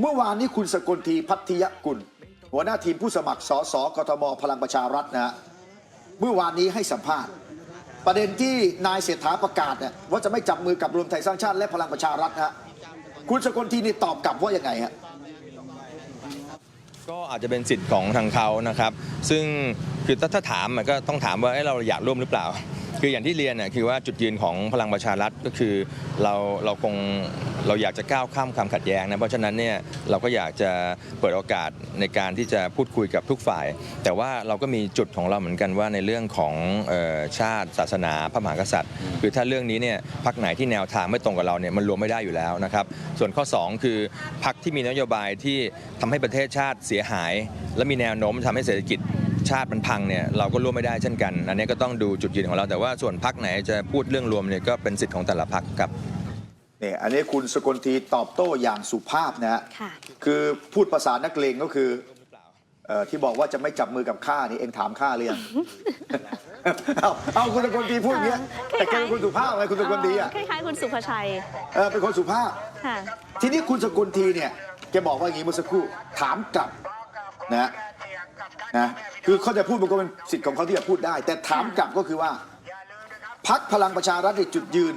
เมื่อวานนี้คุณสกลทีพัทยกุล หัวหน้าทีมผู้สมัครสสกทมพลังประชารัฐนะฮะเมื่อวานนี้ให้สัมภาษณ์ ประเด็นที่นายเศรษฐาประกาศเนี่ยว่าจะไม่จับมือกับรวมไทยสร้างชาติและพลังประชารัฐฮะคุณสกลทีนี่ตอบกลับว่ายังไงฮะก็อาจจะเป็นสิทธิ์ของทางเขานะครับ ซึ่งคือถ้าถามมันก็ต้องถามว่าเราอยากร่วมหรือเปล่า คืออย่างที่เรียนน่ะคือว่าจุดยืนของพลังประชารัฐก็คือเราเราคงเราอยากจะก้าวข้ามความขัดแย้งนะเพราะฉะนั้นเนี่ยเราก็อยากจะเปิดโอกาสในการที่จะพูดคุยกับทุกฝ่าย แต่ว่าเราก็มีจุดของเราเหมือนกันว่าในเรื่องของออชาติศาสนาพระมหากษัตริย์คือถ้าเรื่องนี้เนี่ยพักไหนที่แนวทางไม่ตรงกับเราเนี่ยมันรวมไม่ได้อยู่แล้วนะครับ ส่วนข้อ 2 คือพักที่มีนโยบายที่ทำให้ประเทศชาติเสียหาย และมีแนวโน้มทำให้เศรษฐกิจชาติมันพังเนี่ยเราก็ร่วมไม่ได้เช่นกัน อันนี้ก็ต้องดูจุดยืนของเราแต่ว่าส่วนพักไหนจะพูดเรื่องรวมเนี่ยก็เป็นสิทธิ์ของแต่ละพักครับ เนี่ยอันนี้คุณสกลทีตอบโต้อย่างสุภาพนะฮะค่ะคือพูดภาษานักเลงก็คือเอ่อที่บอกว่าจะไม่จับมือกับข้านี่เองถามข้าหรือยังเอาเอาคุณสกลทีพูดอย่างเงี้ยเออแต่แกเป็นคนสุภาพไงคุณสกลทีอะคล้ายๆคุณสุภชัยเออเป็นคนสุภาพ ค่ะ ทีนี้คุณสกุลทีเนี่ยแกบอกว่าอย่างนี้เมื่อสักครู่ถามกลับนะนะคือเขาจะพูดมันก็เป็นสิทธิ์ของเขาที่จะพูดได้ แต่ถามกลับก็คือว่า พักพลังประชารัฐในจุดยืน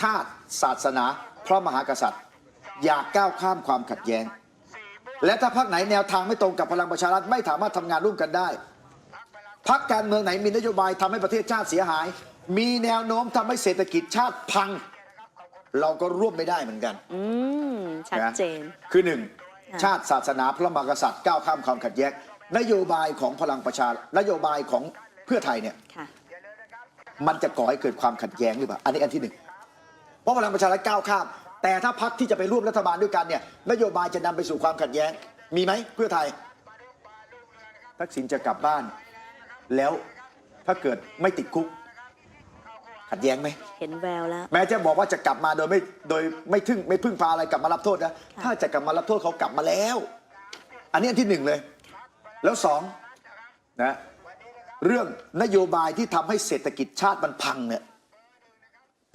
ชาติศาสนา พระมหากษัตริย์ อยากก้าวข้ามความขัดแย้ง และถ้าพักไหนแนวทางไม่ตรงกับพลังประชารัฐไม่สามารถทำงานร่วมกันได้พักการเมืองไหนมีนโยบายทำให้ประเทศชาติเสียหาย มีแนวโน้มทำให้เศรษฐกิจชาติพัง เราก็ร่วมไม่ได้เหมือนกัน อืมชัดเจนนะคือหนึ่งค่ะชาติศาสนาพระมหากษัตริย์ก้าวข้ามความขัดแย้งนโยบายของพลังประชานโยบายของเพื่อไทยเนี่ยค่ะมันจะก่อให้เกิดความขัดแย้งหรือเปล่า อันนี้อันที่หนึ่ง เพราะพลังประชารัฐก้าวข้าม แต่ถ้าพักที่จะไปร่วมรัฐบาลด้วยกันเนี่ยนโยบายจะนำไปสู่ความขัดแย้ง มีไหมเพื่อไทย ทักษิณจะกลับบ้าน แล้วถ้าเกิดไม่ติดคุก ขัดแย้งไหมเห็นแววแล้ว แม้จะบอกว่าจะกลับมาโดยไม่โดยไม่ทึ่งไม่พึ่งพาอะไรกลับมารับโทษนะค่ะถ้าจะกลับมารับโทษเขากลับมาแล้ว อันนี้อันที่หนึ่งเลย แล้วสองนะเรื่องนโยบายที่ทำให้เศรษฐกิจชาติมันพังเนี่ย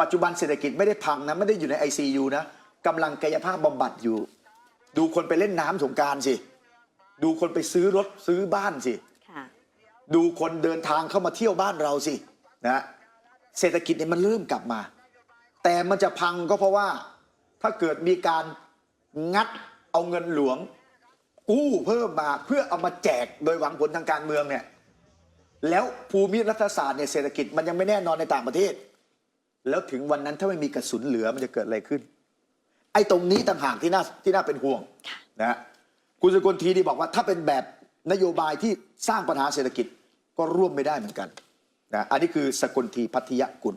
ปัจจุบันเศรษฐกิจไม่ได้พังนะไม่ได้อยู่ใน ICU นะกำลังกายภาพบำบัดอยู่ ดูคนไปเล่นน้ำสงกรารสิ ดูคนไปซื้อรถซื้อบ้านสิ ค่ะดูคนเดินทางเข้ามาเที่ยวบ้านเราสินะเศรษฐกิจเนี่ยมันเริ่มกลับมา แต่มันจะพังก็เพราะว่า ถ้าเกิดมีการงัดเอาเงินหลวง กู้เพิ่มมาเพื่อเอามาแจกโดยหวังผลทางการเมืองเนี่ยแล้วภูมิรัฐศาสตร์เนี่ยเศรษฐกิจมันยังไม่แน่นอนในต่างประเทศ แล้วถึงวันนั้นถ้าไม่มีกระสุนเหลือมันจะเกิดอะไรขึ้น ไอ้ตรงนี้ต่างหากที่น่าที่น่าเป็นห่วงค่ะนะฮะคุณสกลทีที่บอกว่าถ้าเป็นแบบนโยบายที่สร้างปัญหาเศรษฐกิจก็ร่วมไม่ได้เหมือนกันนะอันนี้คือสกลทีพัทยกุล